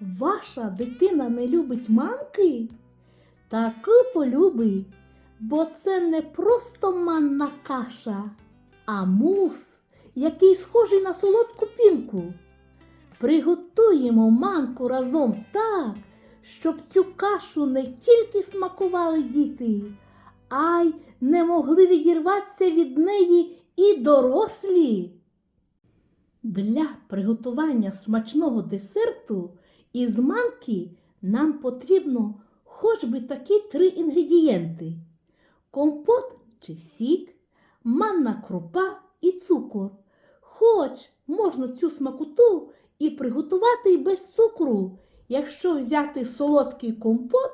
ваша дитина не любить манки? Таку полюби, бо це не просто манна каша, а мус, який схожий на солодку пінку. Приготуємо манку разом так, щоб цю кашу не тільки смакували діти, а й не могли відірватися від неї і дорослі. Для приготування смачного десерту із манки нам потрібно хоч би такі три інгредієнти: компот чи сік, манна крупа і цукор. Хоч можна цю смакоту і приготувати і без цукру, якщо взяти солодкий компот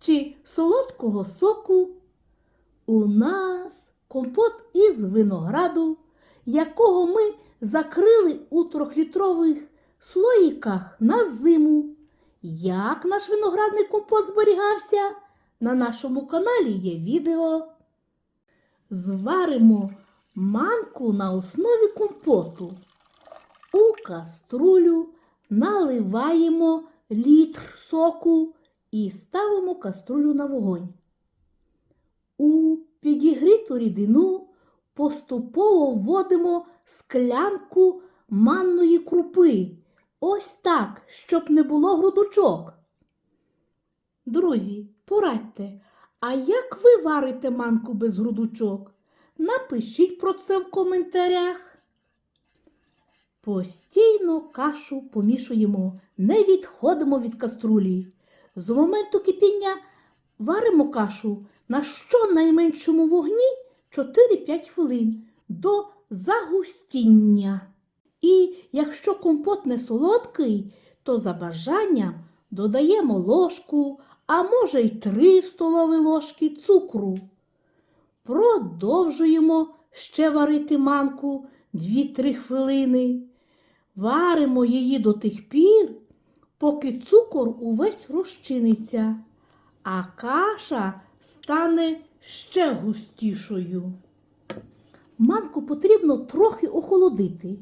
чи солодкого соку. У нас компот із винограду, якого ми закрили у трьохлітрових слоїках на зиму. Як наш виноградний компот зберігався? На нашому каналі є відео. Зваримо манку на основі компоту. У каструлю наливаємо літр соку і ставимо каструлю на вогонь. У підігріту рідину поступово вводимо склянку манної крупи. Ось так, щоб не було грудочок. Друзі, порадьте, а як ви варите манку без грудочок? Напишіть про це в коментарях. Постійно кашу помішуємо, не відходимо від каструлі. З моменту кипіння варимо кашу на щонайменшому вогні 4-5 хвилин до загустіння. І якщо компот не солодкий, то за бажанням додаємо ложку, а може й 3 столові ложки цукру. Продовжуємо ще варити манку 2-3 хвилини. Варимо її до тих пір, поки цукор увесь розчиниться, а каша стане ще густішою. Манку потрібно трохи охолодити.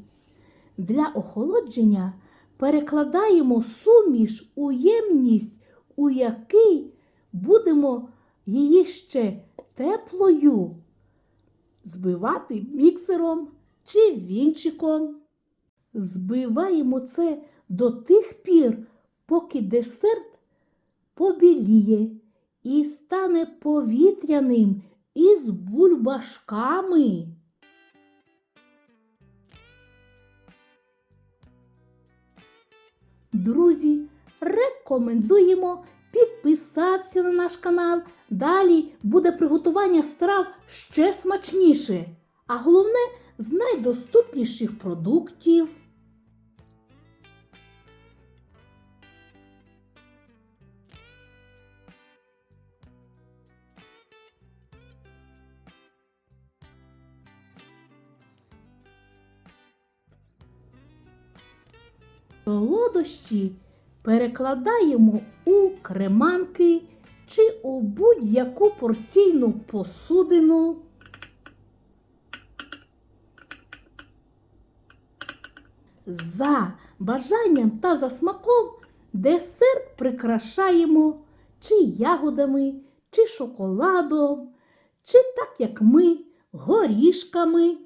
Для охолодження перекладаємо суміш у ємність, у який будемо її ще теплою збивати міксером чи вінчиком. Збиваємо це до тих пір, поки десерт побіліє і стане повітряним із бульбашками. Друзі, рекомендуємо підписатися на наш канал. Далі буде приготування страв ще смачніше, а головне з найдоступніших продуктів. Солодощі перекладаємо у креманки чи у будь-яку порційну посудину. За бажанням та за смаком десерт прикрашаємо чи ягодами, чи шоколадом, чи так як ми, горішками.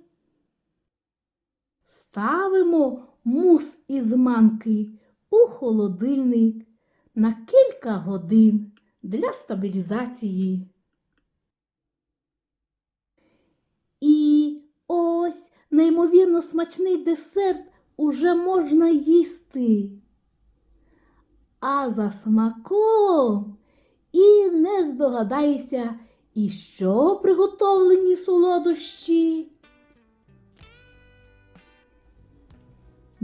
Ставимо мус із манки у холодильник на кілька годин для стабілізації. І ось неймовірно смачний десерт уже можна їсти. А за смаком і не здогадаєшся, і що приготовлені солодощі.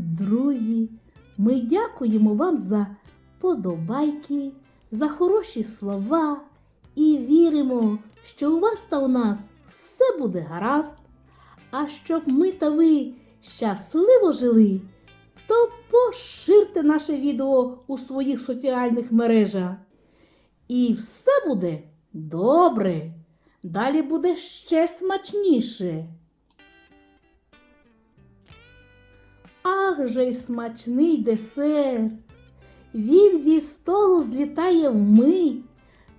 Друзі, ми дякуємо вам за подобайки, за хороші слова і віримо, що у вас та у нас все буде гаразд. А щоб ми та ви щасливо жили, то поширте наше відео у своїх соціальних мережах. І все буде добре. Далі буде ще смачніше. Ах же й смачний десерт! він зі столу злітає вмить,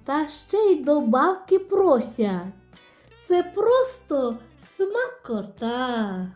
та ще й добавки просять. Це просто смакота.